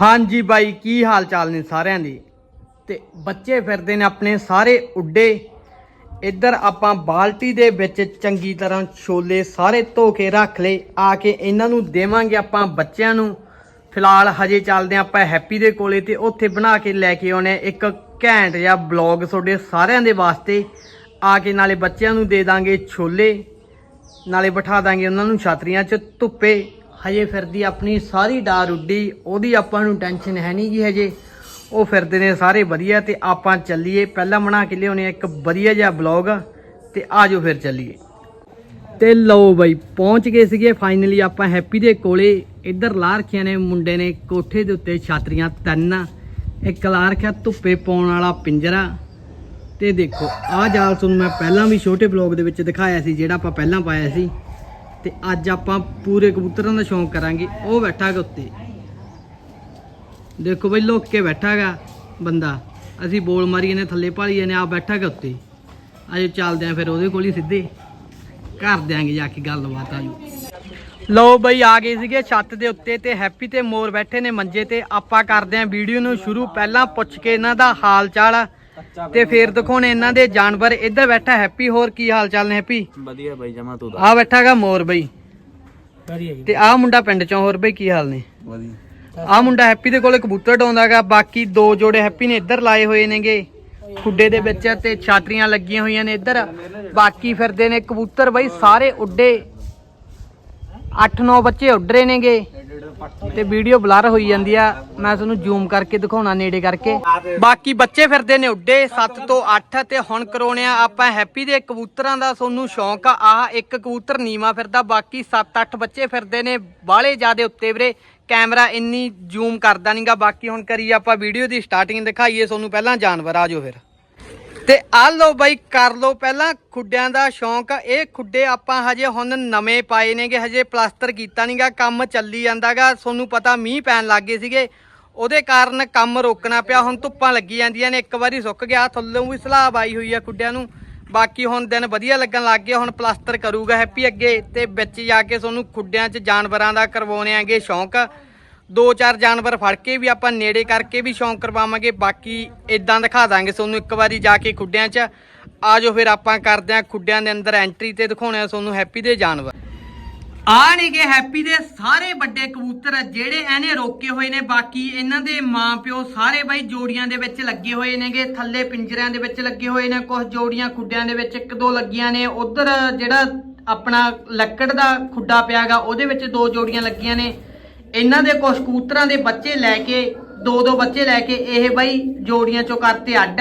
ਹਾਂਜੀ ਬਾਈ, ਕੀ ਹਾਲ ਚਾਲ ਨੇ ਸਾਰਿਆਂ ਦੀ? ਤੇ ਬੱਚੇ ਫਿਰਦੇ ਨੇ ਆਪਣੇ ਸਾਰੇ ਉੱਡੇ। ਇੱਧਰ ਆਪਾਂ ਬਾਲਟੀ ਦੇ ਵਿੱਚ ਚੰਗੀ ਤਰ੍ਹਾਂ ਛੋਲੇ ਸਾਰੇ ਧੋ ਕੇ ਰੱਖ ਲਏ। ਆ ਕੇ ਇਹਨਾਂ ਨੂੰ ਦੇਵਾਂਗੇ ਆਪਾਂ ਬੱਚਿਆਂ ਨੂੰ। ਫਿਲਹਾਲ ਹਜੇ ਚੱਲਦੇ ਹਾਂ ਆਪਾਂ ਹੈਪੀ ਦੇ ਕੋਲੇ ਤੇ ਉੱਥੇ ਬਣਾ ਕੇ ਲੈ ਕੇ ਆਉਣੇ ਇੱਕ ਘੈਂਟ ਜਾਂ ਬਲੌਗ ਤੁਹਾਡੇ ਸਾਰਿਆਂ ਦੇ ਵਾਸਤੇ। ਆ ਕੇ ਨਾਲੇ ਬੱਚਿਆਂ ਨੂੰ ਦੇ ਦਾਂਗੇ ਛੋਲੇ। ਨਾਲੇ ਬਿਠਾ ਦਾਂਗੇ ਉਹਨਾਂ ਨੂੰ ਛਾਤਰੀਆਂ 'ਚ ਧੁੱਪੇ। ਹਜੇ ਫਿਰਦੀ ਆਪਣੀ ਸਾਰੀ ਡਾਰ ਉੱਡੀ ਉਹਦੀ ਆਪਾਂ ਨੂੰ ਟੈਨਸ਼ਨ ਹੈ ਨਹੀਂ ਜੀ ਹਜੇ। ਉਹ ਫਿਰਦੇ ਨੇ ਸਾਰੇ ਵਧੀਆ ਤੇ ਆਪਾਂ ਚੱਲੀਏ। ਪਹਿਲਾਂ ਬਣਾ ਕੇ ਲਿਆਉਣੇ ਇੱਕ ਵਧੀਆ ਜਿਹਾ ਬਲੌਗ ਤੇ ਆਜੋ ਫਿਰ ਚੱਲੀਏ। ਤੇ ਲਓ ਬਾਈ, ਪਹੁੰਚ ਗਏ ਸੀਗੇ ਫਾਈਨਲੀ ਆਪਾਂ ਹੈਪੀ ਦੇ ਕੋਲੇ। ਇੱਧਰ ਲਾ ਰੱਖਿਆ ਨੇ ਮੁੰਡੇ ਨੇ ਕੋਠੇ ਦੇ ਉੱਤੇ ਛਾਤਰੀਆਂ ਤਿੰਨ। ਇੱਕ ਲਾ ਰੱਖਿਆ ਧੁੱਪੇ ਪਾਉਣ ਵਾਲਾ ਪਿੰਜਰਾ। ਤੇ ਦੇਖੋ, ਆਹ ਜਾਲ ਤੁਹਾਨੂੰ ਮੈਂ ਪਹਿਲਾਂ ਵੀ ਛੋਟੇ ਬਲੌਗ ਦੇ ਵਿੱਚ ਦਿਖਾਇਆ ਸੀ, ਜਿਹੜਾ ਆਪਾਂ ਪਹਿਲਾਂ ਪਾਇਆ ਸੀ। ਤੇ ਅੱਜ ਆਪਾਂ ਪੂਰੇ ਕਬੂਤਰਾਂ ਦਾ ਸ਼ੌਂਕ ਕਰਾਂਗੇ। ਉਹ ਬੈਠਾ ਗਾ ਉੱਤੇ। ਦੇਖੋ ਬਈ, ਲੁੱਕ ਕੇ ਬੈਠਾ ਗਾ ਬੰਦਾ। ਅਸੀਂ ਬੋਲ ਮਾਰੀ ਨੇ ਥੱਲੇ ਭਾਲੀ ਨੇ ਆ ਬੈਠਾ ਗਾ ਉੱਤੇ। ਅੱਜ ਚੱਲਦੇ ਆਂ ਫਿਰ ਉਹਦੇ ਕੋਲ ਹੀ ਸਿੱਧੇ। ਕਰ ਦਿਆਂਗੇ ਜਾ ਕੇ ਗੱਲਬਾਤ ਆਜੋ। ਲਓ ਬਈ, ਆ ਗਏ ਸੀਗੇ ਛੱਤ ਦੇ ਉੱਤੇ ਤੇ ਹੈਪੀ ਤੇ ਮੋਰ ਬੈਠੇ ਨੇ ਮੰਜੇ ਤੇ। ਆਪਾਂ ਕਰਦੇ ਆਂ ਵੀਡੀਓ ਨੂੰ ਸ਼ੁਰੂ। ਪਹਿਲਾਂ ਪੁੱਛ ਕੇ ਇਹਨਾਂ ਦਾ ਹਾਲ ਚਾਲ। ਤੇ ਫੇਰ ਦਿਖਾਉਣੇ ਇਹਨਾਂ ਦੇ ਜਾਨਵਰ ਇੱਧਰ ਬੈਠਾ ਹੈਪੀ ਹੋਰ ਕੀ ਹਾਲ ਚਾਲ ਨੇ ਹੈਪੀ? ਵਧੀਆ ਬਾਈ ਜਮਾ ਤੂੰ ਆ ਬੈਠਾਗਾ ਮੋਰ ਬਈ। ਤੇ ਆਹ ਮੁੰਡਾ ਪਿੰਡ ਚੋਂ ਹੋਰ ਬਈ ਕੀ ਹਾਲ ਨੇ? ਵਧੀਆ। ਆਹ ਮੁੰਡਾ ਹੈਪੀ ਦੇ ਕੋਲੇ ਕਬੂਤਰ ਡਾਉਂਦਾਗਾ ਬਾਕੀ ਦੋ ਜੋੜੇ ਹੈਪੀ ਨੇ ਇੱਧਰ ਲਾਏ ਹੋਏ ਨੇਗੇ। ਖੁੱਡੇ ਦੇ ਵਿੱਚ ਤੇ ਛਾਤਰੀਆਂ ਲੱਗੀਆਂ ਹੋਈਆਂ ਨੇ ਇੱਧਰ। ਬਾਕੀ ਫਿਰਦੇ ਨੇ ਕਬੂਤਰ ਬਈ ਸਾਰੇ ਉੱਡੇ। 8-9 ਬੱਚੇ ਉੱਡ ਰਹੇ ਨੇਗੇ ਤੇ ਵੀਡੀਓ ਬਲਰ ਹੋਈ ਜਾਂਦੀ ਆ। ਮੈਂ ਤੁਹਾਨੂੰ ਜ਼ੂਮ ਕਰਕੇ ਦਿਖਾਉਣਾ ਨੇੜੇ ਕਰਕੇ। ਬਾਕੀ ਬੱਚੇ ਫਿਰਦੇ ਨੇ ਉੱਡੇ 7 ਤੋਂ 8 ਤੇ ਹੁਣ ਕਰਾਉਣੇ ਆ ਆਪਾਂ ਹੈਪੀ ਦੇ ਕਬੂਤਰਾਂ ਦਾ ਤੁਹਾਨੂੰ ਸ਼ੌਂਕ ਆ। ਆਹ ਇੱਕ ਕਬੂਤਰ ਨੀਵਾ ਫਿਰਦਾ, ਬਾਕੀ 7-8 ਬੱਚੇ ਫਿਰਦੇ ਨੇ ਬਾਹਲੇ ਜਿਆਦੇ ਉੱਤੇ ਵੀਰੇ। ਕੈਮਰਾ ਇੰਨੀ ਜ਼ੂਮ ਕਰਦਾ ਨਹੀਂਗਾ ਬਾਕੀ ਹੁਣ ਕਰੀ ਆਪਾਂ ਵੀਡੀਓ ਦੀ ਸਟਾਰਟਿੰਗ ਦਿਖਾਈਏ। ਤੁਹਾਨੂੰ ਪਹਿਲਾਂ ਜਾਨਵਰ ਆ ਜਾਓ ਫਿਰ। ਤੇ ਆ ਲਓ ਬਾਈ, ਕਰ ਲਓ ਪਹਿਲਾਂ ਖੁੱਡਿਆਂ ਦਾ ਸ਼ੌਂਕ। ਇਹ ਖੁੱਡੇ ਆਪਾਂ ਹਜੇ ਹੁਣ ਨਵੇਂ ਪਾਏ ਨੇਗੇ, ਹਜੇ ਪਲਾਸਟਰ ਕੀਤਾ ਨਹੀਂਗਾ ਕੰਮ ਚੱਲੀ ਜਾਂਦਾਗਾ। ਤੁਹਾਨੂੰ ਪਤਾ ਮੀਂਹ ਪੈਣ ਲੱਗ ਗਏ ਸੀਗੇ। ਉਹਦੇ ਕਾਰਨ ਕੰਮ ਰੋਕਣਾ ਪਿਆ, ਹੁਣ ਧੁੱਪਾਂ ਲੱਗੀ ਜਾਂਦੀਆਂ ਨੇ, ਇੱਕ ਵਾਰੀ ਸੁੱਕ ਗਿਆ, ਥੱਲੋਂ ਵੀ ਸਲਾਬ ਆਈ ਹੋਈ ਆ ਖੁੱਡਿਆਂ ਨੂੰ। ਬਾਕੀ ਹੁਣ ਦਿਨ ਵਧੀਆ ਲੱਗਣ ਲੱਗ ਗਏ, ਹੁਣ ਪਲਾਸਟਰ ਕਰੂਗਾ ਹੈਪੀ ਅੱਗੇ, ਤੇ ਵਿੱਚ ਜਾ ਕੇ ਤੁਹਾਨੂੰ ਖੁੱਡਿਆਂ 'ਚ ਜਾਨਵਰਾਂ ਦਾ ਕਰਵਾਉਣੇ ਆਂਗੇ ਸ਼ੌਂਕ। ਦੋ ਚਾਰ ਜਾਨਵਰ ਫੜ ਕੇ ਵੀ ਆਪਾਂ ਨੇੜੇ ਕਰਕੇ ਵੀ ਸ਼ੌਂਕ ਕਰਵਾਵਾਂਗੇ। ਬਾਕੀ ਇਦਾਂ ਦਿਖਾ ਦਾਂਗੇ ਤੁਹਾਨੂੰ ਇੱਕ ਵਾਰੀ ਜਾ ਕੇ ਖੁੱਡਿਆਂ 'ਚ। ਆਜੋ ਫਿਰ ਆਪਾਂ ਕਰਦੇ ਆਂ ਖੁੱਡਿਆਂ ਦੇ ਅੰਦਰ ਐਂਟਰੀ ਤੇ ਦਿਖਾਉਣੇ ਆ ਤੁਹਾਨੂੰ ਹੈਪੀ ਦੇ ਜਾਨਵਰ। ਆ ਨੇਗੇ ਹੈਪੀ ਦੇ ਸਾਰੇ ਵੱਡੇ ਕਬੂਤਰ, ਜਿਹੜੇ ਇਹਨੇ ਰੋਕੇ ਹੋਏ ਨੇ। ਬਾਕੀ ਇਹਨਾਂ ਦੇ ਮਾਂ ਪਿਓ ਸਾਰੇ ਬਾਈ ਜੋੜੀਆਂ ਦੇ ਵਿੱਚ ਲੱਗੇ ਹੋਏ ਨੇਗੇ ਥੱਲੇ ਪਿੰਜਰਿਆਂ ਦੇ ਵਿੱਚ ਲੱਗੇ ਹੋਏ ਨੇ। ਕੁਝ ਜੋੜੀਆਂ ਖੁੱਡਿਆਂ ਦੇ ਵਿੱਚ, ਇੱਕ ਦੋ ਲੱਗੀਆਂ ਨੇ। ਉਧਰ ਜਿਹੜਾ ਆਪਣਾ ਲੱਕੜ ਦਾ ਖੁੱਡਾ ਪਿਆਗਾ ਉਹਦੇ ਵਿੱਚ ਦੋ ਜੋੜੀਆਂ ਲੱਗੀਆਂ ਨੇ। ਇਹਨਾਂ ਦੇ ਕੁਝ ਕਬੂਤਰਾਂ ਦੇ ਬੱਚੇ ਲੈ ਕੇ, ਦੋ ਦੋ ਬੱਚੇ ਲੈ ਕੇ ਇਹ ਬਾਈ ਜੋੜੀਆਂ ਚੋਂ ਕਰਤੇ ਅੱਡ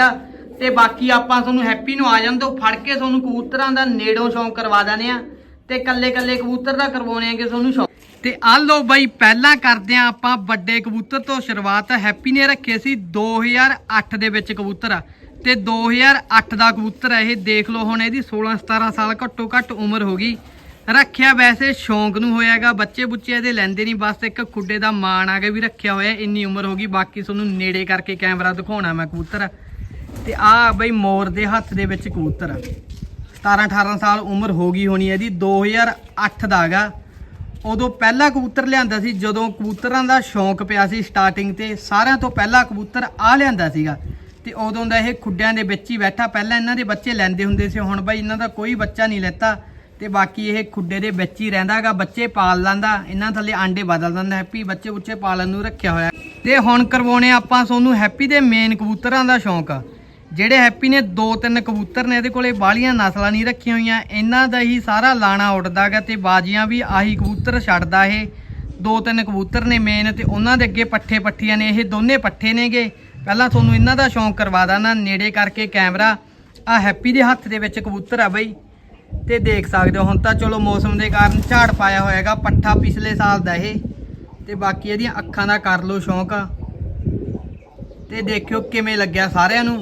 ਤੇ ਬਾਕੀ ਆਪਾਂ ਤੁਹਾਨੂੰ ਹੈਪੀ ਨੂੰ ਆ ਜਾਂਦੋ ਫੜ ਕੇ ਤੁਹਾਨੂੰ ਕਬੂਤਰਾਂ ਦਾ ਨੇੜੋਂ ਸ਼ੌਂਕ ਕਰਵਾ ਦਾਨੇ ਆ। ਤੇ ਕੱਲੇ ਕੱਲੇ ਕਬੂਤਰ ਦਾ ਕਰਵਾਉਣੇ ਆਗੇ ਤੁਹਾਨੂੰ ਸ਼ੌਂਕ। ਤੇ ਆ ਲਓ ਬਾਈ, ਪਹਿਲਾਂ ਕਰਦੇ ਆ ਆਪਾਂ ਵੱਡੇ ਕਬੂਤਰ ਤੋਂ ਸ਼ੁਰੂਆਤ। ਹੈਪੀ ਨੇ ਰੱਖੇ ਸੀ 2008 ਦੇ ਵਿੱਚ ਕਬੂਤਰ। ਆ ਤੇ 2008 ਦਾ ਕਬੂਤਰ ਹੈ ਇਹ, ਦੇਖ ਲਓ ਹੁਣ ਇਹਦੀ 16 17 ਸਾਲ ਘੱਟੋ ਘੱਟ ਉਮਰ ਹੋ ਗਈ। ਰੱਖਿਆ ਵੈਸੇ ਸ਼ੌਂਕ ਨੂੰ ਹੋਇਆਗਾ, ਬੱਚੇ ਬੁੱਚੇ ਇਹਦੇ ਲੈਂਦੇ ਨਹੀਂ, ਬਸ ਇੱਕ ਖੁੱਡੇ ਦਾ ਮਾਣ ਆ ਕੇ ਵੀ ਰੱਖਿਆ ਹੋਇਆ, ਇੰਨੀ ਉਮਰ ਹੋ ਗਈ, ਬਾਕੀ ਤੁਹਾਨੂੰ ਨੇੜੇ ਕਰਕੇ ਕੈਮਰਾ ਦਿਖਾਉਣਾ ਮੈਂ ਕਬੂਤਰ। ਤੇ ਆ ਬਈ ਮੋਰ ਦੇ ਹੱਥ ਦੇ ਵਿੱਚ ਕਬੂਤਰ। ਆ 17 18 ਸਾਲ ਉਮਰ ਹੋ ਗਈ ਹੋਣੀ ਇਹਦੀ 2008 ਦਾ ਹੈਗਾ ਉਦੋਂ ਪਹਿਲਾ ਕਬੂਤਰ ਲਿਆਂਦਾ ਸੀ, ਜਦੋਂ ਕਬੂਤਰਾਂ ਦਾ ਸ਼ੌਂਕ ਪਿਆ ਸੀ ਸਟਾਰਟਿੰਗ ਤੇ, ਸਾਰਿਆਂ ਤੋਂ ਪਹਿਲਾ ਕਬੂਤਰ ਆ ਲਿਆਂਦਾ ਸੀਗਾ। ਤੇ ਉਦੋਂ ਦਾ ਇਹ ਖੁੱਡਿਆਂ ਦੇ ਵਿੱਚ ਹੀ ਬੈਠਾ, ਪਹਿਲਾਂ ਇਹਨਾਂ ਦੇ ਬੱਚੇ ਲੈਂਦੇ ਹੁੰਦੇ ਸੀ, ਹੁਣ ਬਾਈ ਇਹਨਾਂ ਦਾ ਕੋਈ ਬੱਚਾ ਨਹੀਂ ਲੈਤਾ। ਤੇ ਬਾਕੀ ਇਹ ਖੁੱਡੇ ਦੇ ਵਿੱਚ ਹੀ ਰਹਿੰਦਾਗਾ, ਬੱਚੇ ਪਾਲ ਲੈਂਦਾ, ਇਹਨਾਂ ਥੱਲੇ ਆਂਡੇ ਬਦਲ ਦਿੰਦਾ, ਹੈਪੀ ਬੱਚੇ ਉੱਚੇ ਪਾਲਣ ਨੂੰ ਰੱਖਿਆ ਹੋਇਆ। ਤੇ ਹੁਣ ਕਰਵਾਉਣੇ ਆਪਾਂ ਤੁਹਾਨੂੰ ਹੈਪੀ ਦੇ ਮੇਨ ਕਬੂਤਰਾਂ ਦਾ ਸ਼ੌਂਕ। ਆ ਜਿਹੜੇ ਹੈਪੀ ਨੇ ਦੋ ਤਿੰਨ ਕਬੂਤਰ ਨੇ, ਇਹਦੇ ਕੋਲੇ ਬਾਲੀਆਂ ਨਸਲਾਂ ਨਹੀਂ ਰੱਖੀਆਂ ਹੋਈਆਂ, ਇਹਨਾਂ ਦਾ ਹੀ ਸਾਰਾ ਲਾਣਾ ਉੱਡਦਾਗਾ ਤੇ ਬਾਜੀਆਂ ਵੀ ਆਹੀ ਕਬੂਤਰ ਛੱਡਦਾ ਇਹ। ਦੋ ਤਿੰਨ ਕਬੂਤਰ ਨੇ ਮੇਨ ਤੇ ਉਹਨਾਂ ਦੇ ਅੱਗੇ ਪੱਠੇ ਪੱਠੀਆਂ ਨੇ, ਇਹ ਦੋਨੇ ਪੱਠੇ ਨੇਗੇ। ਪਹਿਲਾਂ ਤੁਹਾਨੂੰ ਇਹਨਾਂ ਦਾ ਸ਼ੌਂਕ ਕਰਵਾ ਦਾਂ ਨੇੜੇ ਕਰਕੇ ਕੈਮਰਾ। ਆ ਹੈਪੀ ਦੇ ਹੱਥ ਦੇ ਵਿੱਚ ਕਬੂਤਰ ਆ ਬਈ। ਤੇ ਦੇਖ ਸਕਦੇ ਹੋ, ਹੁਣ ਤਾਂ ਚਲੋ ਮੌਸਮ ਦੇ ਕਾਰਨ ਝਾੜ ਪਾਇਆ ਹੋਇਆਗਾ, ਪੱਠਾ ਪਿਛਲੇ ਸਾਲ ਦਾ ਇਹ। ਤੇ ਬਾਕੀ ਇਹਦੀਆਂ ਅੱਖਾਂ ਦਾ ਕਰ ਲਓ ਸ਼ੌਂਕ। ਆ ਤੇ ਦੇਖਿਓ ਕਿਵੇਂ ਲੱਗਿਆ ਸਾਰਿਆਂ ਨੂੰ।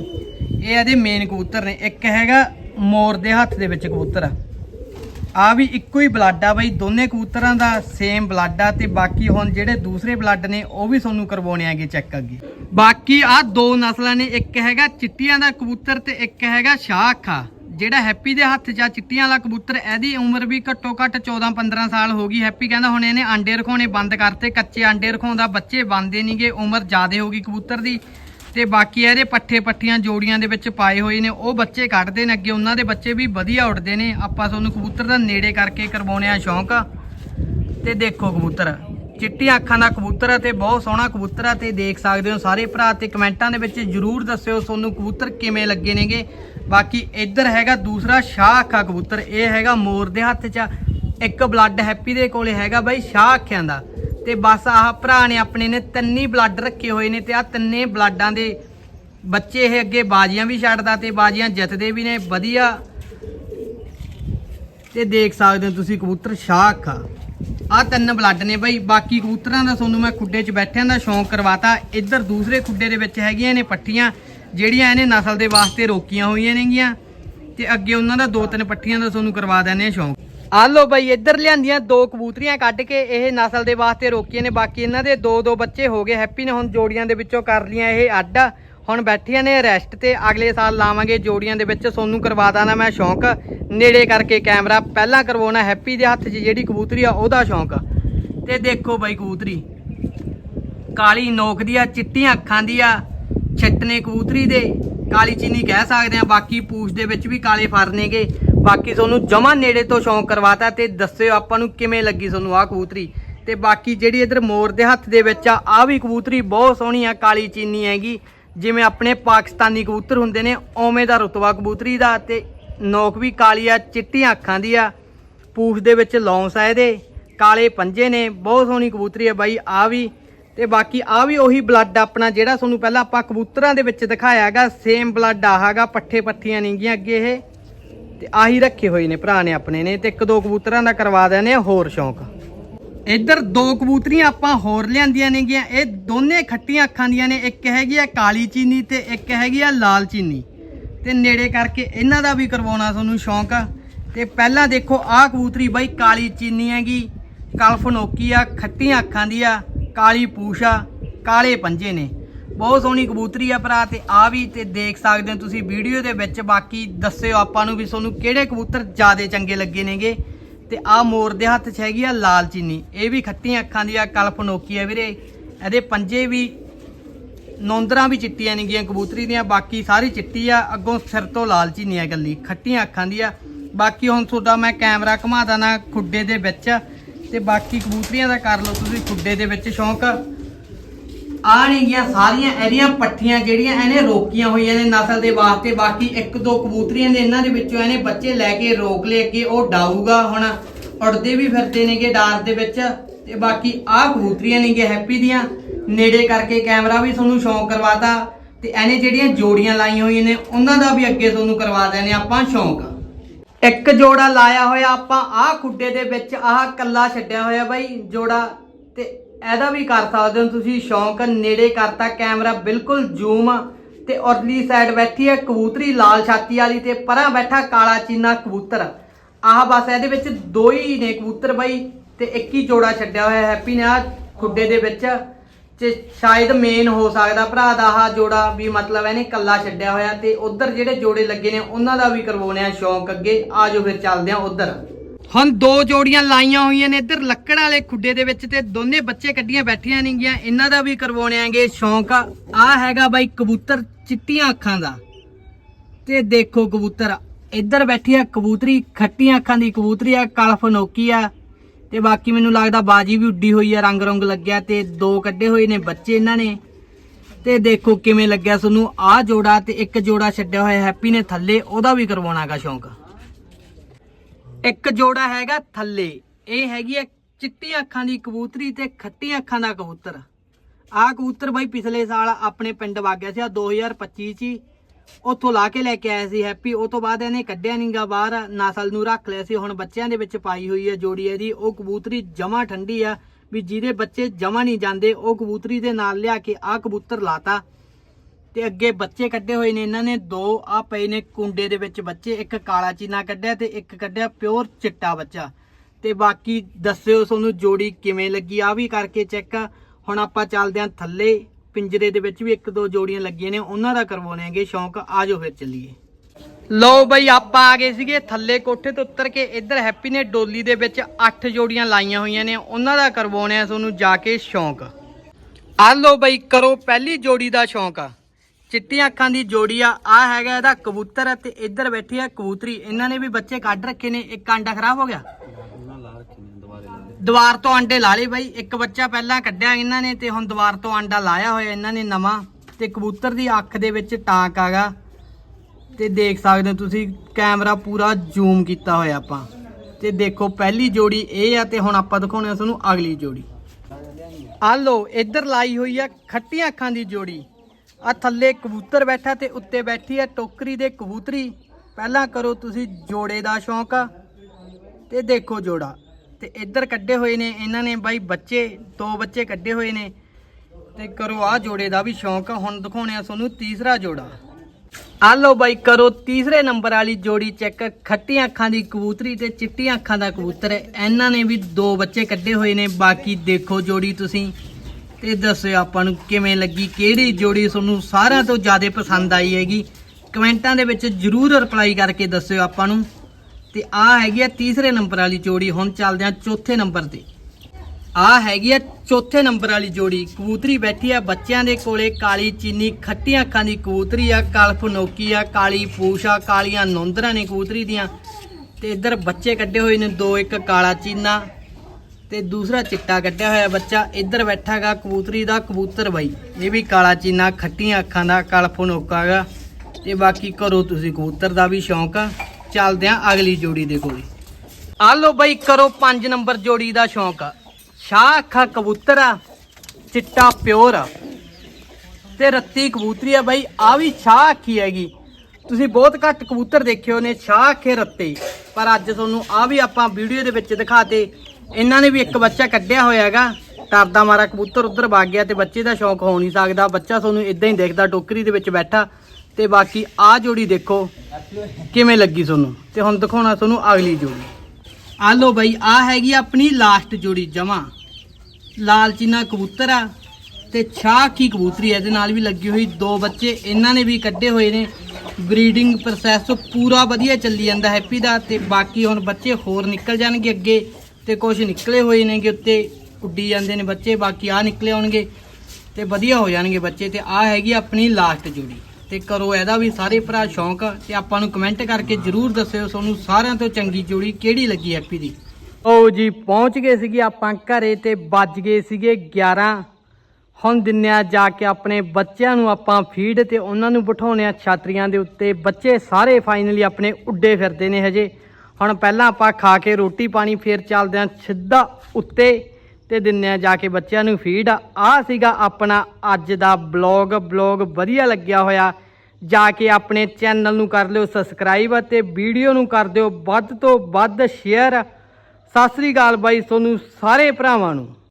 ਇਹ ਇਹਦੇ ਮੇਨ ਕਬੂਤਰ ਨੇ, ਇੱਕ ਹੈਗਾ ਮੋਰ ਦੇ ਹੱਥ ਦੇ ਵਿੱਚ ਕਬੂਤਰ। ਆ ਆ ਵੀ ਇੱਕੋ ਹੀ ਬਲੱਡ ਆ ਬਈ, ਦੋਨੇ ਕਬੂਤਰਾਂ ਦਾ ਸੇਮ ਬਲੱਡ ਆ, ਤੇ ਬਾਕੀ ਹੁਣ ਜਿਹੜੇ ਦੂਸਰੇ ਬਲੱਡ ਨੇ, ਉਹ ਵੀ ਤੁਹਾਨੂੰ ਕਰਵਾਉਣੇ ਆਗੇ ਚੈੱਕ ਅੱਗੇ। ਬਾਕੀ ਆ ਦੋ ਨਸਲਾਂ ਨੇ, ਇੱਕ ਹੈਗਾ ਚਿੱਟੀਆਂ ਦਾ ਕਬੂਤਰ ਤੇ ਇੱਕ ਹੈਗਾ ਸ਼ਾਹ ਅੱਖਾ ਜਿਹੜਾ ਹੈਪੀ ਦੇ ਹੱਥ 'ਚ ਆ, ਚਿੱਟੀਆਂ ਵਾਲਾ ਕਬੂਤਰ, ਇਹਦੀ ਉਮਰ ਵੀ ਘੱਟੋ ਘੱਟ 14 15 ਸਾਲ ਹੋ ਗਈ। ਹੈਪੀ ਕਹਿੰਦਾ ਹੁਣ ਇਹਨੇ ਆਂਡੇ ਰਖਾਉਣੇ ਬੰਦ ਕਰਤੇ, ਕੱਚੇ ਆਂਡੇ ਰਖਾਉਂਦਾ, ਬੱਚੇ ਬੰਦੇ ਨਹੀਂਗੇ ਉਮਰ ਜ਼ਿਆਦੇ ਹੋ ਗਈ ਕਬੂਤਰ ਦੀ। ਤੇ ਬਾਕੀ ਇਹਦੇ ਪੱਠੇ ਪੱਠੀਆਂ ਜੋੜੀਆਂ ਦੇ ਵਿੱਚ ਪਾਏ ਹੋਏ ਨੇ, ਉਹ ਬੱਚੇ ਕੱਢਦੇ ਨੇ ਅੱਗੇ, ਉਹਨਾਂ ਦੇ ਬੱਚੇ ਵੀ ਵਧੀਆ ਉੱਡਦੇ ਨੇ। ਆਪਾਂ ਤੁਹਾਨੂੰ ਕਬੂਤਰ ਦਾ ਨੇੜੇ ਕਰਕੇ ਕਰਵਾਉਣੇ ਆ ਸ਼ੌਂਕ। ਤੇ ਦੇਖੋ ਕਬੂਤਰ। ਚਿੱਟੀਆਂ ਅੱਖਾਂ ਦਾ ਕਬੂਤਰ ਹੈ ਤੇ ਬਹੁਤ ਸੋਹਣਾ ਕਬੂਤਰ ਹੈ ਤੇ ਦੇਖ ਸਕਦੇ ਹੋ ਸਾਰੇ ਭਰਾ ਤੇ ਕਮੈਂਟਾਂ ਦੇ ਵਿੱਚ ਜਰੂਰ ਦੱਸਿਓ ਤੁਹਾਨੂੰ ਕਬੂਤਰ ਕਿਵੇਂ ਲੱਗੇ ਨੇਗੇ। ਬਾਕੀ ਇੱਧਰ ਹੈਗਾ ਦੂਸਰਾ ਸ਼ਾਹ ਅੱਖਾਂ ਕਬੂਤਰ, ਇਹ ਹੈਗਾ ਮੋਰ ਦੇ ਹੱਥ 'ਚ ਇੱਕ ਬਲੱਡ ਹੈਪੀ ਦੇ ਕੋਲੇ ਹੈਗਾ ਬਾਈ ਸ਼ਾਹ ਅੱਖਿਆਂ ਦਾ। ਤੇ ਬਸ ਆਹ ਭਰਾ ਨੇ ਆਪਣੇ ਨੇ ਤਿੰਨੀ ਬਲੱਡ ਰੱਖੇ ਹੋਏ ਨੇ ਤੇ ਆ ਤਿੰਨੇ ਬਲੱਡਾਂ ਦੇ ਬੱਚੇ ਇਹ ਅੱਗੇ ਬਾਜੀਆਂ ਵੀ ਛੱਡਦਾ ਤੇ ਬਾਜੀਆਂ ਜਿੱਤਦੇ ਵੀ ਨੇ, ਵਧੀਆ। ਤੇ ਦੇਖ ਸਕਦੇ ਹੋ ਤੁਸੀਂ ਕਬੂਤਰ ਸ਼ਾਹ ਅੱਖਾਂ। ਆ ਤਿੰਨ ਬਲੱਡ ਨੇ ਬਾਈ। ਬਾਕੀ ਕਬੂਤਰਾਂ ਦਾ ਤੁਹਾਨੂੰ ਮੈਂ ਖੁੱਡੇ 'ਚ ਬੈਠਿਆਂ ਦਾ ਸ਼ੌਂਕ ਕਰਵਾਤਾ। ਇੱਧਰ ਦੂਸਰੇ ਖੁੱਡੇ ਦੇ ਵਿੱਚ ਹੈਗੀਆਂ ਨੇ ਪੱਠੀਆਂ, ਜਿਹੜੀਆਂ ਇਹਨੇ ਨਸਲ ਦੇ ਵਾਸਤੇ ਰੋਕੀਆਂ ਹੋਈਆਂ ਨੇਗੀਆਂ। ਤੇ ਅੱਗੇ ਉਹਨਾਂ ਦਾ ਦੋ ਤਿੰਨ ਪੱਠੀਆਂ ਦਾ ਤੁਹਾਨੂੰ ਕਰਵਾ ਦਿੰਦੇ ਆ ਸ਼ੌਂਕ। ਆ ਲੋ ਬਾਈ, ਇੱਧਰ ਲਿਆਂਦੀਆਂ ਦੋ ਕਬੂਤਰੀਆਂ ਕੱਢ ਕੇ ਇਹ ਨਸਲ ਦੇ ਵਾਸਤੇ ਰੋਕੀਆਂ ਨੇ। ਬਾਕੀ ਇਹਨਾਂ ਦੇ ਦੋ ਦੋ ਬੱਚੇ ਹੋ ਗਏ। ਹੈਪੀ ਨੇ ਹੁਣ ਜੋੜੀਆਂ ਦੇ ਵਿੱਚੋਂ ਕਰ ਲੀਆਂ ਇਹ ਅੱਡ। ਹੁਣ ਬੈਠੀਆਂ ਨੇ ਰੈਸਟ ਤੇ ਅਗਲੇ ਸਾਲ ਲਾਵਾਂਗੇ ਜੋੜੀਆਂ ਦੇ ਵਿੱਚ। ਸੋਨੂੰ ਕਰਵਾ ਦਾਂ ਮੈਂ ਸ਼ੌਂਕ। ਨੇੜੇ ਕਰਕੇ ਕੈਮਰਾ ਪਹਿਲਾਂ ਕਰਵਾਉਣਾ, ਹੈਪੀ ਦੇ ਹੱਥ 'ਚ ਜਿਹੜੀ ਕਬੂਤਰੀ ਆ, ਉਹਦਾ ਸ਼ੌਂਕ। ਤੇ ਦੇਖੋ ਬਾਈ ਕਬੂਤਰੀ। ਕਾਲੀ ਨੋਕ ਦੀ ਆ, ਚਿੱਟੀਆਂ ਅੱਖਾਂ ਦੀ ਆ, ਛੱਟਨੇ ਕਬੂਤਰੀ ਦੇ। ਕਾਲੀ ਚੀਨੀ ਕਹਿ ਸਕਦੇ ਆ, ਬਾਕੀ ਪੂਛ ਦੇ ਵਿੱਚ ਵੀ ਕਾਲੇ ਫਰ ਨੇਗੇ। ਬਾਕੀ ਤੁਹਾਨੂੰ ਜਮਾ ਨੇੜੇ ਤੋਂ ਸ਼ੌਂਕ ਕਰਵਾਤਾ ਤੇ ਦੱਸਿਓ ਆਪਾਂ ਨੂੰ ਕਿਵੇਂ ਲੱਗੀ ਤੁਹਾਨੂੰ ਆਹ ਕਬੂਤਰੀ। ਤੇ ਬਾਕੀ ਜਿਹੜੀ ਇਧਰ ਮੋਰ ਦੇ ਹੱਥ ਦੇ ਵਿੱਚ ਆ ਆ ਵੀ ਕਬੂਤਰੀ ਬਹੁਤ ਸੋਹਣੀ ਆ, ਕਾਲੀ ਚੀਨੀ ਹੈਗੀ। ਜਿਵੇਂ ਆਪਣੇ ਪਾਕਿਸਤਾਨੀ ਕਬੂਤਰ ਹੁੰਦੇ ਨੇ ਓਵੇਂ ਦਾ ਰੁਤਬਾ ਕਬੂਤਰੀ ਦਾ ਤੇ ਨੋਕ ਵੀ ਕਾਲੀ ਆ, ਚਿੱਟੀਆਂ ਅੱਖਾਂ ਦੀ ਆ। ਪੂਛ ਦੇ ਵਿੱਚ ਲੌਂਸ ਆ ਇਹਦੇ, ਕਾਲੇ ਪੰਜੇ ਨੇ, ਬਹੁਤ ਸੋਹਣੀ ਕਬੂਤਰੀ ਆ ਬਾਈ ਆ ਵੀ। ਤੇ ਬਾਕੀ ਆ ਵੀ ਉਹੀ ਬਲੱਡ ਆਪਣਾ ਜਿਹੜਾ ਤੁਹਾਨੂੰ ਪਹਿਲਾਂ ਆਪਾਂ ਕਬੂਤਰਾਂ ਦੇ ਵਿੱਚ ਦਿਖਾਇਆ ਹੈਗਾ ਸੇਮ ਬਲੱਡ ਆਹਾਗਾ ਪੱਠੇ ਪੱਠੀਆਂ ਨਹੀਂਗੀਆਂ ਅੱਗੇ ਇਹ। ਤੇ ਆਹੀ ਰੱਖੇ ਹੋਏ ਨੇ ਭਰਾ ਨੇ ਆਪਣੇ ਨੇ, ਤੇ ਇੱਕ ਦੋ ਕਬੂਤਰਾਂ ਦਾ ਕਰਵਾ ਦਿੰਦੇ ਆ ਹੋਰ ਸ਼ੌਂਕ। ਇੱਧਰ ਦੋ ਕਬੂਤਰੀਆਂ ਆਪਾਂ ਹੋਰ ਲਿਆਂਦੀਆਂ ਨੇਗੀਆਂ। ਇਹ ਦੋਨੇ ਖੱਟੀਆਂ ਅੱਖਾਂ ਦੀਆਂ ਨੇ। ਇੱਕ ਹੈਗੀ ਆ ਕਾਲੀ ਚੀਨੀ ਤੇ ਇੱਕ ਹੈਗੀ ਆ ਲਾਲ ਚੀਨੀ। ਤੇ ਨੇੜੇ ਕਰਕੇ ਇਹਨਾਂ ਦਾ ਵੀ ਕਰਵਾਉਣਾ ਤੁਹਾਨੂੰ ਸ਼ੌਂਕ ਆ। ਤੇ ਪਹਿਲਾਂ ਦੇਖੋ, ਆਹ ਕਬੂਤਰੀ ਬਾਈ ਕਾਲੀ ਚੀਨੀ ਹੈਗੀ, ਕਲਫਨੋਕੀ ਆ, ਖੱਟੀਆਂ ਅੱਖਾਂ ਦੀ ਆ, ਕਾਲੀ ਪੂਛ ਆ, ਕਾਲੇ ਪੰਜੇ ਨੇ। ਬਹੁਤ ਸੋਹਣੀ ਕਬੂਤਰੀ ਆ ਭਰਾ ਤੇ ਆ ਵੀ ਤੇ ਦੇਖ ਸਕਦੇ ਹੋ ਤੁਸੀਂ ਵੀਡੀਓ ਦੇ ਵਿੱਚ। ਬਾਕੀ ਦੱਸਿਓ ਆਪਾਂ ਨੂੰ ਵੀ ਤੁਹਾਨੂੰ ਕਿਹੜੇ ਕਬੂਤਰ ਜ਼ਿਆਦਾ ਚੰਗੇ ਲੱਗੇ ਨੇਗੇ। ਤੇ ਆ ਮੋਰ ਦੇ ਹੱਥ 'ਚ ਹੈਗੀ ਆ ਲਾਲ ਚੀਨੀ। ਇਹ ਵੀ ਖੱਟੀਆਂ ਅੱਖਾਂ ਦੀ ਆ ਕਲਪਨੋਕੀ ਆ ਵੀਰੇ। ਇਹਦੇ ਪੰਜੇ ਵੀ, ਨੌਂਦਰਾਂ ਵੀ ਚਿੱਟੀਆਂ ਨੇਗੀਆਂ ਕਬੂਤਰੀ ਦੀਆਂ, ਬਾਕੀ ਸਾਰੀ ਚਿੱਟੀ ਆ, ਅੱਗੋਂ ਸਿਰ ਤੋਂ ਲਾਲ ਚੀਨੀ ਆ ਗੱਲੀ ਖੱਟੀਆਂ ਅੱਖਾਂ ਦੀ ਆ। ਬਾਕੀ ਹੁਣ ਤੁਹਾਡਾ ਮੈਂ ਕੈਮਰਾ ਘੁਮਾ ਦਾਂ ਖੁੱਡੇ ਦੇ ਵਿੱਚ। ਤੇ ਬਾਕੀ ਕਬੂਤਰੀਆਂ ਦਾ ਕਰ ਲਓ ਤੁਸੀਂ ਖੁੱਡੇ ਦੇ ਵਿੱਚ ਸ਼ੌਂਕ। ਆ ਨੇਗੀਆਂ ਸਾਰੀਆਂ ਇਹਦੀਆਂ ਪੱਠੀਆਂ ਜਿਹੜੀਆਂ ਇਹਨੇ ਰੋਕੀਆਂ ਹੋਈਆਂ ਨੇ ਨਸਲ ਦੇ ਵਾਸਤੇ, ਬਾਕੀ ਇੱਕ ਦੋ ਕਬੂਤਰੀਆਂ ਦੇ ਇਹਨਾਂ ਦੇ ਵਿੱਚੋਂ ਇਹਨੇ ਬੱਚੇ ਲੈ ਕੇ ਰੋਕ ਲਏ, ਅੱਗੇ ਉਹ ਡਾਊਗਾ ਹੁਣ, ਉੜਦੇ ਵੀ ਫਿਰਦੇ ਨੇਗੇ ਡਾਰ ਦੇ ਵਿੱਚ, ਤੇ ਬਾਕੀ ਆਹ ਕਬੂਤਰੀਆਂ ਨੇਗੇ ਹੈਪੀ ਦੀਆਂ, ਨੇੜੇ ਕਰਕੇ ਕੈਮਰਾ ਵੀ ਤੁਹਾਨੂੰ ਸ਼ੌਂਕ ਕਰਵਾਤਾ, ਤੇ ਇਹਨੇ ਜਿਹੜੀਆਂ ਜੋੜੀਆਂ ਲਾਈਆਂ ਹੋਈਆਂ ਨੇ, ਉਹਨਾਂ ਦਾ ਵੀ ਅੱਗੇ ਤੁਹਾਨੂੰ ਕਰਵਾ ਦੇਣੇ ਆਪਾਂ ਸ਼ੌਂਕ। ਇੱਕ ਜੋੜਾ ਲਾਇਆ ਹੋਇਆ ਆਪਾਂ, ਆਹ ਖੁੱਡੇ ਦੇ ਵਿੱਚ ਆਹ ਕੱਲਾ ਛੱਡਿਆ ਹੋਇਆ ਬਾਈ ਜੋੜਾ, ਤੇ ਇਹਦਾ ਵੀ ਕਰ ਸਕਦੇ ਹੋ ਤੁਸੀਂ, ਸ਼ੌਂਕ ਨੇੜੇ ਕਰਤਾ, ਕੈਮਰਾ ਬਿਲਕੁਲ ਜ਼ੂਮ ਤੇ ਉਰਲੀ ਸਾਈਡ ਬੈਠੀ ਹੈ ਕਬੂਤਰੀ, ਲਾਲ ਛਾਤੀ ਵਾਲੀ ਤੇ ਪਰਾਂ ਬੈਠਾ ਕਾਲਾ ਚੀਨਾ ਕਬੂਤਰ। ਆਹ ਬਸ ਇਹਦੇ ਵਿੱਚ ਦੋ ਹੀ ਨੇ ਕਬੂਤਰ ਬਾਈ, ਤੇ ਇੱਕ ਹੀ ਜੋੜਾ ਛੱਡਿਆ ਹੋਇਆ ਹੈਪੀ ਨੇ ਆਹ ਖੁੱਡੇ ਦੇ ਵਿੱਚ। ਤੇ ਸ਼ਾਇਦ ਮੇਨ ਹੋ ਸਕਦਾ ਭਰਾ ਦਾ ਆਹ ਜੋੜਾ ਵੀ, ਮਤਲਬ ਇਹਨੇ ਕੱਲਾ ਛੱਡਿਆ ਹੋਇਆ ਤੇ ਉਧਰ ਜਿਹੜੇ ਜੋੜੇ ਲੱਗੇ ਨੇ, ਉਹਨਾਂ ਦਾ ਵੀ ਕਰਵਾਉਣੇ ਆ ਸ਼ੌਂਕ ਅੱਗੇ। ਆਜੋ ਫਿਰ ਚੱਲਦੇ ਆ ਉਧਰ। ਹੁਣ ਦੋ ਜੋੜੀਆਂ ਲਾਈਆਂ ਹੋਈਆਂ ਨੇ ਇੱਧਰ ਲੱਕੜ ਵਾਲੇ ਖੁੱਡੇ ਦੇ ਵਿੱਚ ਤੇ ਦੋਨੇ ਬੱਚੇ ਕੱਢੀਆਂ ਬੈਠੀਆਂ ਨੇਗੀਆਂ ਇਹਨਾਂ ਦਾ ਵੀ ਕਰਵਾਉਣਿਆਂਗੇ ਸ਼ੌਂਕ ਆ। ਆਹ ਹੈਗਾ ਬਾਈ ਕਬੂਤਰ ਚਿੱਟੀਆਂ ਅੱਖਾਂ ਦਾ। ਤੇ ਦੇਖੋ ਕਬੂਤਰ, ਇੱਧਰ ਬੈਠੀ ਆ ਕਬੂਤਰੀ, ਖੱਟੀਆਂ ਅੱਖਾਂ ਦੀ ਕਬੂਤਰੀ ਆ ਕਲਫ ਕਲਫਨੋਕੀ ਆ। ਤੇ ਬਾਕੀ ਮੈਨੂੰ ਲੱਗਦਾ ਬਾਜੀ ਵੀ ਉੱਡੀ ਹੋਈ ਆ, ਰੰਗ ਰੰਗ ਲੱਗਿਆ ਤੇ ਦੋ ਕੱਢੇ ਹੋਏ ਨੇ ਬੱਚੇ ਇਹਨਾਂ ਨੇ। ਤੇ ਦੇਖੋ ਕਿਵੇਂ ਲੱਗਿਆ ਤੁਹਾਨੂੰ। ਆਹ ਜੋੜਾ ਤੇ ਇੱਕ ਜੋੜਾ ਛੱਡਿਆ ਹੋਇਆ ਹੈਪੀ ਨੇ ਥੱਲੇ, ਉਹਦਾ ਵੀ ਕਰਵਾਉਣਾਗਾ ਸ਼ੌਂਕ। ਇੱਕ ਜੋੜਾ ਹੈਗਾ ਥੱਲੇ। ਇਹ ਹੈਗੀ ਹੈ ਚਿੱਟੀਆਂ ਅੱਖਾਂ ਦੀ ਕਬੂਤਰੀ ਤੇ ਖੱਟੀਆਂ ਅੱਖਾਂ ਦਾ ਕਬੂਤਰ। ਆਹ ਕਬੂਤਰ ਬਾਈ ਪਿਛਲੇ ਸਾਲ ਆਪਣੇ ਪਿੰਡ ਵਾਗਿਆ ਸੀ, ਆ 2025 ਚ ਹੀ। ਉੱਥੋਂ ਲਾ ਕੇ ਲੈ ਕੇ ਆਇਆ ਸੀ ਹੈਪੀ। ਉਹ ਤੋਂ ਬਾਅਦ ਇਹਨੇ ਕੱਢਿਆ ਨਹੀਂਗਾ ਬਾਹਰ ਨਸਲ ਨੂੰ ਰੱਖ ਲਿਆ ਸੀ। ਹੁਣ ਬੱਚਿਆਂ ਦੇ ਵਿੱਚ ਪਾਈ ਹੋਈ ਹੈ ਜੋੜੀ ਇਹਦੀ। ਉਹ ਕਬੂਤਰੀ ਜਮਾ ਠੰਡੀ ਆ, ਵੀ ਜਿਹਦੇ ਬੱਚੇ ਜਮਾ ਨਹੀਂ ਜਾਂਦੇ, ਉਹ ਕਬੂਤਰੀ ਦੇ ਨਾਲ ਲਿਆ ਕੇ ਆਹ ਕਬੂਤਰ ਲਾਤਾ। ਤੇ ਅੱਗੇ ਬੱਚੇ ਕੱਢੇ ਹੋਏ ਨੇ। ਇਹਨਾਂ ਨੇ ਦੋ ਆ ਪਏ ਨੇ ਕੁੰਡੇ ਦੇ ਵਿੱਚ ਬੱਚੇ, ਇੱਕ ਕਾਲਾ ਚੀਨਾ ਕੱਢਿਆ ਤੇ ਇੱਕ ਕੱਢਿਆ ਪਿਓਰ ਚਿੱਟਾ ਬੱਚਾ। ਤੇ ਬਾਕੀ ਦੱਸਿਓ ਤੁਹਾਨੂੰ ਜੋੜੀ ਕਿਵੇਂ ਲੱਗੀ ਆ ਵੀ ਕਰਕੇ ਚੈੱਕ। ਹੁਣ ਆਪਾਂ ਚੱਲਦੇ ਆਂ ਥੱਲੇ, ਪਿੰਜਰੇ ਦੇ ਵਿੱਚ ਵੀ ਇੱਕ ਦੋ ਜੋੜੀਆਂ ਲੱਗੀਆਂ ਨੇ, ਉਹਨਾਂ ਦਾ ਕਰਵਾਉਣੇ ਹੈਗੇ ਸ਼ੌਂਕ। ਆਜੋ ਫਿਰ ਚੱਲੀਏ। ਲਓ ਬਈ, ਆਪਾਂ ਆ ਗਏ ਸੀਗੇ ਥੱਲੇ ਕੋਠੇ ਤੋਂ ਉੱਤਰ ਕੇ, ਇੱਧਰ ਹੈਪੀ ਨੇ ਡੋਲੀ ਦੇ ਵਿੱਚ 8 ਜੋੜੀਆਂ ਲਾਈਆਂ ਹੋਈਆਂ ਨੇ, ਉਹਨਾਂ ਦਾ ਕਰਵਾਉਣੇ ਆ ਤੁਹਾਨੂੰ ਜਾ ਕੇ ਸ਼ੌਂਕ। ਆ ਲਓ ਬਈ, ਕਰੋ ਪਹਿਲੀ ਜੋੜੀ ਦਾ ਸ਼ੌਂਕ। ਆ ਚਿੱਟੀਆਂ ਅੱਖਾਂ ਦੀ ਜੋੜੀ ਆ ਆ ਹੈਗਾ ਇਹਦਾ ਕਬੂਤਰ ਆ ਤੇ ਇੱਧਰ ਬੈਠੀ ਆ ਕਬੂਤਰੀ। ਇਹਨਾਂ ਨੇ ਵੀ ਬੱਚੇ ਕੱਢ ਰੱਖੇ ਨੇ, ਇੱਕ ਆਂਡਾ ਖਰਾਬ ਹੋ ਗਿਆ। ਉਹਨਾਂ ਤੋਂ ਆਂਡੇ ਲਾ ਲਏ ਬਾਈ, ਇੱਕ ਬੱਚਾ ਪਹਿਲਾਂ ਕੱਢਿਆ ਇਹਨਾਂ ਨੇ ਤੇ ਹੁਣ ਦੁਬਾਰ ਤੋਂ ਆਂਡਾ ਲਾਇਆ ਹੋਇਆ ਇਹਨਾਂ ਨੇ ਨਵਾਂ ਤੇ ਕਬੂਤਰ ਦੀ ਅੱਖ ਦੇ ਵਿੱਚ ਟਾਂਕ ਆਗਾ। ਤੇ ਦੇਖ ਸਕਦੇ ਹੋ ਤੁਸੀਂ, ਕੈਮਰਾ ਪੂਰਾ ਜ਼ੂਮ ਕੀਤਾ ਹੋਇਆ ਆਪਾਂ। ਤੇ ਦੇਖੋ ਪਹਿਲੀ ਜੋੜੀ ਇਹ ਆ ਤੇ ਹੁਣ ਆਪਾਂ ਦਿਖਾਉਣੇ ਆ ਤੁਹਾਨੂੰ ਅਗਲੀ ਜੋੜੀ। ਆ ਲੋ ਇੱਧਰ ਲਾਈ ਹੋਈ ਆ ਖੱਟੀਆਂ ਅੱਖਾਂ ਦੀ ਜੋੜੀ। ਆ ਥੱਲੇ ਕਬੂਤਰ ਬੈਠਾ ਤੇ ਉੱਤੇ ਬੈਠੀ ਆ ਟੋਕਰੀ ਦੇ ਕਬੂਤਰੀ। ਪਹਿਲਾਂ ਕਰੋ ਤੁਸੀਂ ਜੋੜੇ ਦਾ ਸ਼ੌਂਕ ਆ ਤੇ ਦੇਖੋ ਜੋੜਾ। ਤੇ ਇੱਧਰ ਕੱਢੇ ਹੋਏ ਨੇ ਇਹਨਾਂ ਨੇ ਬਾਈ ਬੱਚੇ, ਦੋ ਬੱਚੇ ਕੱਢੇ ਹੋਏ ਨੇ। ਤੇ ਕਰੋ ਆ ਜੋੜੇ ਦਾ ਵੀ ਸ਼ੌਂਕ ਆ। ਹੁਣ ਦਿਖਾਉਣੇ ਆ ਤੁਹਾਨੂੰ ਤੀਸਰਾ ਜੋੜਾ। ਆ ਲਓ ਬਾਈ, ਕਰੋ ਤੀਸਰੇ ਨੰਬਰ ਵਾਲੀ ਜੋੜੀ ਚੈੱਕ। ਖੱਟੀਆਂ ਅੱਖਾਂ ਦੀ ਕਬੂਤਰੀ ਤੇ ਚਿੱਟੀਆਂ ਅੱਖਾਂ ਦਾ ਕਬੂਤਰ ਇਹਨਾਂ ਨੇ ਵੀ ਦੋ ਬੱਚੇ ਕੱਢੇ ਹੋਏ ਨੇ। ਬਾਕੀ ਦੇਖੋ ਜੋੜੀ ਤੁਸੀਂ। ਤੇ ਦੱਸਿਓ ਆਪਾਂ ਨੂੰ ਕਿਵੇਂ ਲੱਗੀ, ਕਿਹੜੀ ਜੋੜੀ ਤੁਹਾਨੂੰ ਸਾਰਿਆਂ ਤੋਂ ਜ਼ਿਆਦਾ ਪਸੰਦ ਆਈ ਹੈਗੀ? ਕਮੈਂਟਾਂ ਦੇ ਵਿੱਚ ਜਰੂਰ ਰਿਪਲਾਈ ਕਰਕੇ ਦੱਸਿਓ ਆਪਾਂ ਨੂੰ। ਤੇ ਆ ਹੈਗੀ ਆ ਤੀਸਰੇ ਨੰਬਰ ਵਾਲੀ ਜੋੜੀ, ਹੁਣ ਚੱਲਦੇ ਆ ਚੌਥੇ ਨੰਬਰ ਤੇ। ਆ ਹੈਗੀ ਆ ਚੌਥੇ ਨੰਬਰ ਵਾਲੀ ਜੋੜੀ, ਕਬੂਤਰੀ ਬੈਠੀ ਆ ਬੱਚਿਆਂ ਦੇ ਕੋਲੇ, ਕਾਲੀ ਚੀਨੀ ਖੱਟੀਆਂ ਅੱਖਾਂ ਦੀ ਕਬੂਤਰੀ ਆ, ਕਲਫ ਨੋਕੀ ਆ, ਕਾਲੀ ਪੂਛ ਆ, ਕਾਲੀਆਂ ਨੌਂਦਰਾਂ ਨੇ ਕਬੂਤਰੀ ਦੀਆਂ। ਤੇ ਇੱਧਰ ਬੱਚੇ ਕੱਢੇ ਹੋਏ ਨੇ, ਦੋ ਇੱਕ ਕਾਲਾ ਚੀਨਾ ਤੇ ਦੂਸਰਾ ਚਿੱਟਾ ਕੱਢਿਆ ਹੋਇਆ ਬੱਚਾ ਇੱਧਰ ਬੈਠਾ ਹੈਗਾ ਕਬੂਤਰੀ ਦਾ ਕਬੂਤਰ ਬਾਈ। ਇਹ ਵੀ ਕਾਲਾ ਚੀਨਾ, ਖੱਟੀਆਂ ਅੱਖਾਂ ਦਾ ਕਲਫ ਨੋਕਾ ਗਾ ਤੇ ਬਾਕੀ ਕਰੋ ਤੁਸੀਂ ਕਬੂਤਰ ਦਾ ਵੀ ਸ਼ੌਂਕ ਆ। ਚੱਲਦੇ ਆ ਅਗਲੀ ਜੋੜੀ ਦੇ ਕੋਲੇ ਆ ਲੋ ਬਾਈ ਕਰੋ 5 ਨੰਬਰ ਜੋੜੀ ਦਾ ਸ਼ੌਂਕ ਆ। ਸ਼ਾਹ ਅੱਖਾਂ ਕਬੂਤਰ ਆ, ਚਿੱਟਾ ਪਿਓਰ ਆ। ਤੇ ਰੱਤੀ ਕਬੂਤਰੀ ਆ ਬਾਈ, ਆ ਵੀ ਸ਼ਾਹ ਅੱਖੀ ਹੈਗੀ। ਤੁਸੀਂ ਬਹੁਤ ਘੱਟ ਕਬੂਤਰ ਦੇਖੇ ਹੋਣੇ, ਸ਼ਾਹ ਅੱਖੇ ਰੱਤੇ। ਪਰ ਅੱਜ ਤੁਹਾਨੂੰ ਆ ਵੀ ਆਪਾਂ ਵੀਡੀਓ ਦੇ ਵਿੱਚ ਦਿਖਾਤੇ। ਇਹਨਾਂ ਨੇ ਵੀ ਇੱਕ ਬੱਚਾ ਕੱਢਿਆ ਹੋਇਆ ਹੈਗਾ ਟਰਦਾ ਮਾਰਾ ਕਬੂਤਰ ਉੱਧਰ ਵਗ ਗਿਆ ਤੇ ਬੱਚੇ ਦਾ ਸ਼ੌਂਕ ਹੋ ਨਹੀਂ ਸਕਦਾ। ਬੱਚਾ ਤੁਹਾਨੂੰ ਇਦਾਂ ਹੀ ਦੇਖਦਾ, ਟੋਕਰੀ ਦੇ ਵਿੱਚ ਬੈਠਾ। ਤੇ ਬਾਕੀ ਆ ਜੋੜੀ ਦੇਖੋ, ਕਿਵੇਂ ਲੱਗੀ ਤੁਹਾਨੂੰ? ਤੇ ਹੁਣ ਦਿਖਾਉਣਾ ਤੁਹਾਨੂੰ ਅਗਲੀ ਜੋੜੀ। ਆ ਲੋ ਬਾਈ ਆ ਹੈਗੀ ਆਪਣੀ ਲਾਸਟ ਜੋੜੀ ਜਮਾ। ਲਾਲ ਚੀਨਾ ਕਬੂਤਰ ਆ ਤੇ ਛਾਕੀ ਕਬੂਤਰੀ ਇਹਦੇ ਨਾਲ ਵੀ ਲੱਗੀ ਹੋਈ ਦੋ ਬੱਚੇ। ਇਹਨਾਂ ਨੇ ਵੀ ਕੱਢੇ ਹੋਏ ਨੇ। ਬਰੀਡਿੰਗ ਪ੍ਰੋਸੈਸ ਪੂਰਾ ਵਧੀਆ ਚੱਲੀ ਜਾਂਦਾ ਹੈਪੀ ਦਾ। ਤੇ ਬਾਕੀ ਹੁਣ ਬੱਚੇ ਹੋਰ ਨਿਕਲ ਜਾਣਗੇ ਅੱਗੇ। ਤੇ ਕੁਝ ਨਿਕਲੇ ਹੋਏ ਨੇਗੇ ਉੱਤੇ ਉੱਡੀ ਜਾਂਦੇ ਨੇ ਬੱਚੇ, ਬਾਕੀ ਆ ਨਿਕਲੇ ਆਉਣਗੇ ਤੇ ਵਧੀਆ ਹੋ ਜਾਣਗੇ ਬੱਚੇ ਤੇ ਆ ਹੈਗੀ ਆਪਣੀ ਲਾਸਟ ਜੋੜੀ। ਤੇ ਕਰੋ ਇਹਦਾ ਵੀ ਸਾਰੇ ਭਰਾ ਸ਼ੌਂਕ ਤੇ ਆਪਾਂ ਨੂੰ ਕਮੈਂਟ ਕਰਕੇ ਜਰੂਰ ਦੱਸਿਓ ਤੁਹਾਨੂੰ ਸਾਰਿਆਂ ਤੋਂ ਚੰਗੀ ਜੋੜੀ ਕਿਹੜੀ ਲੱਗੀ ਹੈਪੀ ਦੀ। ਓ ਜੀ, ਪਹੁੰਚ ਗਏ ਸੀਗੇ ਆਪਾਂ ਘਰੇ ਤੇ ਵੱਜ ਗਏ ਸੀਗੇ 11 ਹੁਣ ਦਿੰਨੇ ਜਾ ਕੇ ਆਪਣੇ ਬੱਚਿਆਂ ਨੂੰ ਆਪਾਂ ਫੀਡ ਤੇ ਉਹਨਾਂ ਨੂੰ ਬਿਠਾਉਣੇ ਆ ਛਾਤਰੀਆਂ ਦੇ ਉੱਤੇ। ਬੱਚੇ ਸਾਰੇ ਫਾਈਨਲੀ ਆਪਣੇ ਉੱਡੇ ਫਿਰਦੇ ਨੇ ਹਜੇ। ਹੁਣ ਪਹਿਲਾਂ ਆਪਾਂ ਖਾ ਕੇ ਰੋਟੀ ਪਾਣੀ ਫੇਰ ਚੱਲਦੇ ਆ ਸਿੱਧਾ ਉੱਤੇ ਤੇ ਦਿੰਨੇ ਆ ਜਾ ਕੇ ਬੱਚਿਆਂ ਨੂੰ ਫੀਡ ਆ ਸੀਗਾ ਆਪਣਾ ਅੱਜ ਦਾ ਬਲੌਗ ਬਲੌਗ ਵਧੀਆ ਲੱਗਿਆ ਹੋਇਆ। ਜਾ ਕੇ ਆਪਣੇ ਚੈਨਲ ਨੂੰ ਕਰ ਲਿਓ ਸਬਸਕ੍ਰਾਈਬ ਅਤੇ ਵੀਡੀਓ ਨੂੰ ਕਰ ਦਿਓ ਵੱਧ ਤੋਂ ਵੱਧ ਸ਼ੇਅਰ ਸਤਿ ਸ੍ਰੀ ਅਕਾਲ ਬਾਈ ਤੁਹਾਨੂੰ ਸਾਰੇ ਭਰਾਵਾਂ ਨੂੰ।